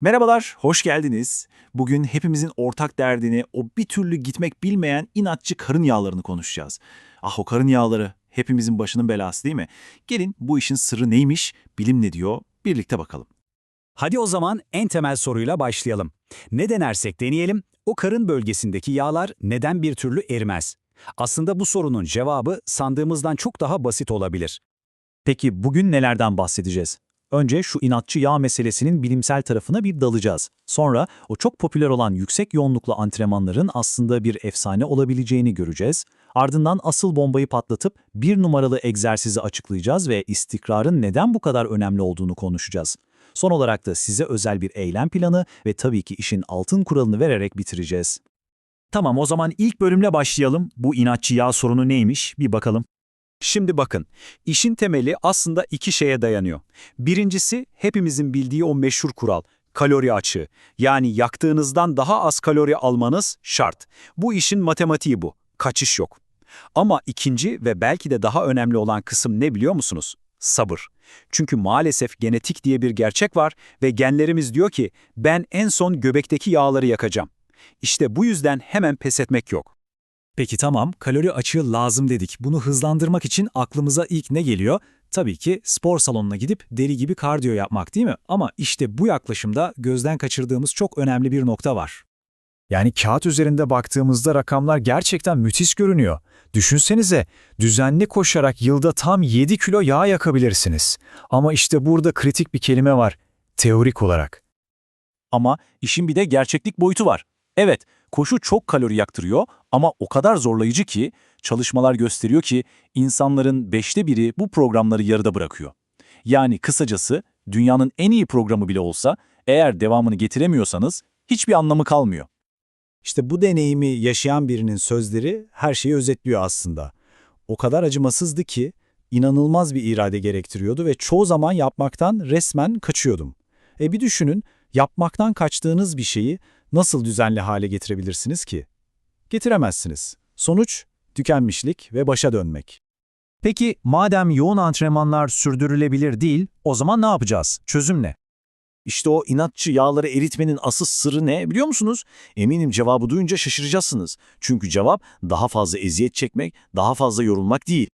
Merhabalar, hoş geldiniz. Bugün hepimizin ortak derdini, o bir türlü gitmek bilmeyen inatçı karın yağlarını konuşacağız. Ah o karın yağları, hepimizin başının belası değil mi? Gelin bu işin sırrı neymiş, bilim ne diyor, birlikte bakalım. Hadi o zaman en temel soruyla başlayalım. Ne denersek deneyelim, o karın bölgesindeki yağlar neden bir türlü erimez? Aslında bu sorunun cevabı sandığımızdan çok daha basit olabilir. Peki bugün nelerden bahsedeceğiz? Önce şu inatçı yağ meselesinin bilimsel tarafına bir dalacağız. Sonra o çok popüler olan yüksek yoğunluklu antrenmanların aslında bir efsane olabileceğini göreceğiz. Ardından asıl bombayı patlatıp bir numaralı egzersizi açıklayacağız ve istikrarın neden bu kadar önemli olduğunu konuşacağız. Son olarak da size özel bir eylem planı ve tabii ki işin altın kuralını vererek bitireceğiz. Tamam o zaman ilk bölümle başlayalım. Bu inatçı yağ sorunu neymiş bir bakalım. Şimdi bakın, işin temeli aslında iki şeye dayanıyor. Birincisi hepimizin bildiği o meşhur kural, kalori açığı. Yani yaktığınızdan daha az kalori almanız şart. Bu işin matematiği bu, kaçış yok. Ama ikinci ve belki de daha önemli olan kısım ne biliyor musunuz? Sabır. Çünkü maalesef genetik diye bir gerçek var ve genlerimiz diyor ki ben en son göbekteki yağları yakacağım. İşte bu yüzden hemen pes etmek yok. Peki tamam, kalori açığı lazım dedik. Bunu hızlandırmak için aklımıza ilk ne geliyor? Tabii ki spor salonuna gidip deli gibi kardiyo yapmak değil mi? Ama işte bu yaklaşımda gözden kaçırdığımız çok önemli bir nokta var. Yani kağıt üzerinde baktığımızda rakamlar gerçekten müthiş görünüyor. Düşünsenize, düzenli koşarak yılda tam 7 kilo yağ yakabilirsiniz. Ama işte burada kritik bir kelime var, teorik olarak. Ama işin bir de gerçeklik boyutu var. Evet, koşu çok kalori yaktırıyor ama o kadar zorlayıcı ki çalışmalar gösteriyor ki insanların beşte biri bu programları yarıda bırakıyor. Yani kısacası dünyanın en iyi programı bile olsa eğer devamını getiremiyorsanız hiçbir anlamı kalmıyor. İşte bu deneyimi yaşayan birinin sözleri her şeyi özetliyor aslında. O kadar acımasızdı ki inanılmaz bir irade gerektiriyordu ve çoğu zaman yapmaktan resmen kaçıyordum. E bir düşünün, yapmaktan kaçtığınız bir şeyi nasıl düzenli hale getirebilirsiniz ki? Getiremezsiniz. Sonuç, tükenmişlik ve başa dönmek. Peki madem yoğun antrenmanlar sürdürülebilir değil, o zaman ne yapacağız? Çözüm ne? İşte o inatçı yağları eritmenin asıl sırrı ne biliyor musunuz? Eminim cevabı duyunca şaşıracaksınız. Çünkü cevap daha fazla eziyet çekmek, daha fazla yorulmak değil.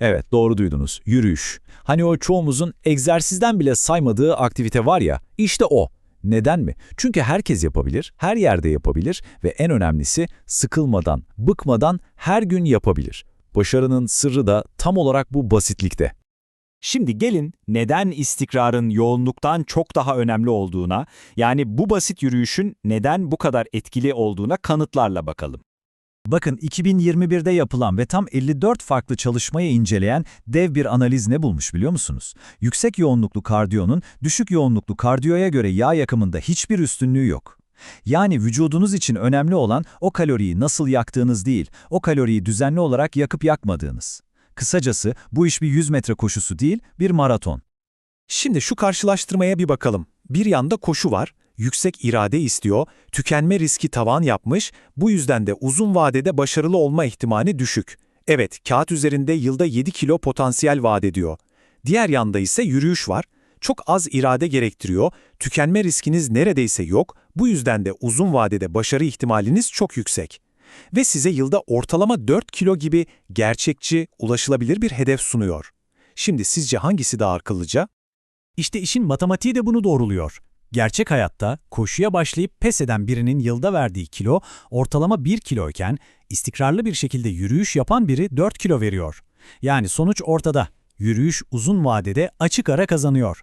Evet, doğru duydunuz. Yürüyüş. Hani o çoğumuzun egzersizden bile saymadığı aktivite var ya, işte o. Neden mi? Çünkü herkes yapabilir, her yerde yapabilir ve en önemlisi sıkılmadan, bıkmadan her gün yapabilir. Başarının sırrı da tam olarak bu basitlikte. Şimdi gelin neden istikrarın yoğunluktan çok daha önemli olduğuna, yani bu basit yürüyüşün neden bu kadar etkili olduğuna kanıtlarla bakalım. Bakın 2021'de yapılan ve tam 54 farklı çalışmayı inceleyen dev bir analiz ne bulmuş biliyor musunuz? Yüksek yoğunluklu kardiyonun düşük yoğunluklu kardiyoya göre yağ yakımında hiçbir üstünlüğü yok. Yani vücudunuz için önemli olan o kaloriyi nasıl yaktığınız değil, o kaloriyi düzenli olarak yakıp yakmadığınız. Kısacası bu iş bir 100 metre koşusu değil, bir maraton. Şimdi şu karşılaştırmaya bir bakalım. Bir yanda koşu var, yüksek irade istiyor, tükenme riski tavan yapmış, bu yüzden de uzun vadede başarılı olma ihtimali düşük. Evet, kağıt üzerinde yılda 7 kilo potansiyel vaat ediyor. Diğer yanda ise yürüyüş var. Çok az irade gerektiriyor, tükenme riskiniz neredeyse yok, bu yüzden de uzun vadede başarı ihtimaliniz çok yüksek. Ve size yılda ortalama 4 kilo gibi gerçekçi, ulaşılabilir bir hedef sunuyor. Şimdi sizce hangisi daha akıllıca? İşte işin matematiği de bunu doğruluyor. Gerçek hayatta koşuya başlayıp pes eden birinin yılda verdiği kilo ortalama 1 kiloyken istikrarlı bir şekilde yürüyüş yapan biri 4 kilo veriyor. Yani sonuç ortada. Yürüyüş uzun vadede açık ara kazanıyor.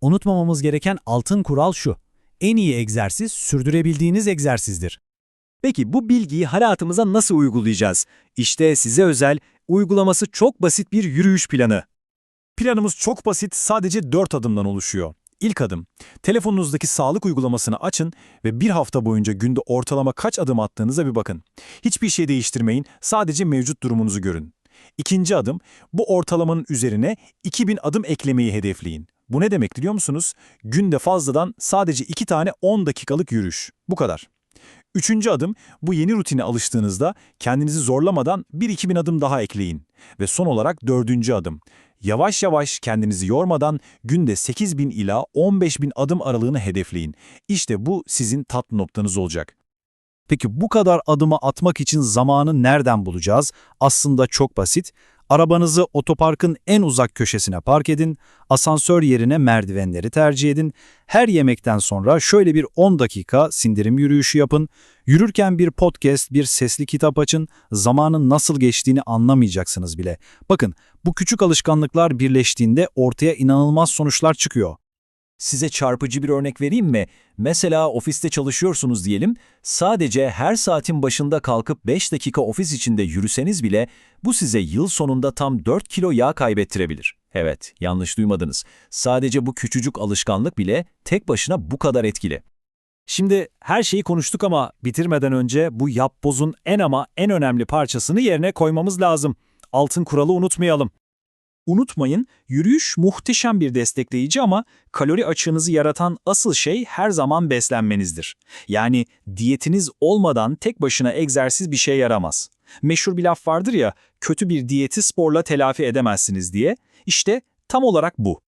Unutmamamız gereken altın kural şu. En iyi egzersiz sürdürebildiğiniz egzersizdir. Peki bu bilgiyi hayatımıza nasıl uygulayacağız? İşte size özel, uygulaması çok basit bir yürüyüş planı. Planımız çok basit, sadece 4 adımdan oluşuyor. İlk adım, telefonunuzdaki sağlık uygulamasını açın ve bir hafta boyunca günde ortalama kaç adım attığınıza bir bakın. Hiçbir şey değiştirmeyin, sadece mevcut durumunuzu görün. İkinci adım, bu ortalamanın üzerine 2000 adım eklemeyi hedefleyin. Bu ne demek biliyor musunuz? Günde fazladan sadece 2 tane 10 dakikalık yürüyüş. Bu kadar. Üçüncü adım, bu yeni rutine alıştığınızda kendinizi zorlamadan bir 2000 adım daha ekleyin. Ve son olarak dördüncü adım, Yavaş yavaş kendinizi yormadan günde 8 bin ila 15 bin adım aralığını hedefleyin. İşte bu sizin tatlı noktanız olacak. Peki bu kadar adımı atmak için zamanı nereden bulacağız? Aslında çok basit. Arabanızı otoparkın en uzak köşesine park edin, asansör yerine merdivenleri tercih edin. Her yemekten sonra şöyle bir 10 dakika sindirim yürüyüşü yapın. Yürürken bir podcast, bir sesli kitap açın. Zamanın nasıl geçtiğini anlamayacaksınız bile. Bakın, bu küçük alışkanlıklar birleştiğinde ortaya inanılmaz sonuçlar çıkıyor. Size çarpıcı bir örnek vereyim mi? Mesela ofiste çalışıyorsunuz diyelim, sadece her saatin başında kalkıp 5 dakika ofis içinde yürüseniz bile bu size yıl sonunda tam 4 kilo yağ kaybettirebilir. Evet, yanlış duymadınız. Sadece bu küçücük alışkanlık bile tek başına bu kadar etkili. Şimdi her şeyi konuştuk ama bitirmeden önce bu yapbozun en ama en önemli parçasını yerine koymamız lazım. Altın kuralı unutmayalım. Unutmayın, yürüyüş muhteşem bir destekleyici ama kalori açığınızı yaratan asıl şey her zaman beslenmenizdir. Yani diyetiniz olmadan tek başına egzersiz bir şey yaramaz. Meşhur bir laf vardır ya, kötü bir diyeti sporla telafi edemezsiniz diye. İşte tam olarak bu.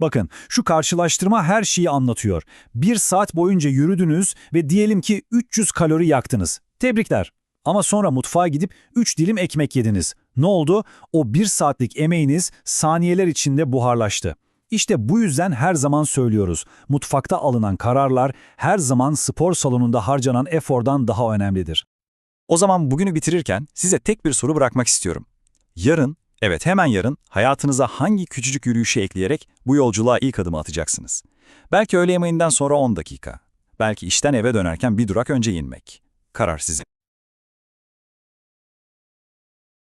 Bakın, şu karşılaştırma her şeyi anlatıyor. Bir saat boyunca yürüdünüz ve diyelim ki 300 kalori yaktınız. Tebrikler. Ama sonra mutfağa gidip 3 dilim ekmek yediniz. Ne oldu? O bir saatlik emeğiniz saniyeler içinde buharlaştı. İşte bu yüzden her zaman söylüyoruz. Mutfakta alınan kararlar her zaman spor salonunda harcanan efordan daha önemlidir. O zaman bugünü bitirirken size tek bir soru bırakmak istiyorum. Yarın, evet hemen yarın hayatınıza hangi küçücük yürüyüşü ekleyerek bu yolculuğa ilk adımı atacaksınız? Belki öğle yemeğinden sonra 10 dakika. Belki işten eve dönerken bir durak önce inmek. Karar sizin.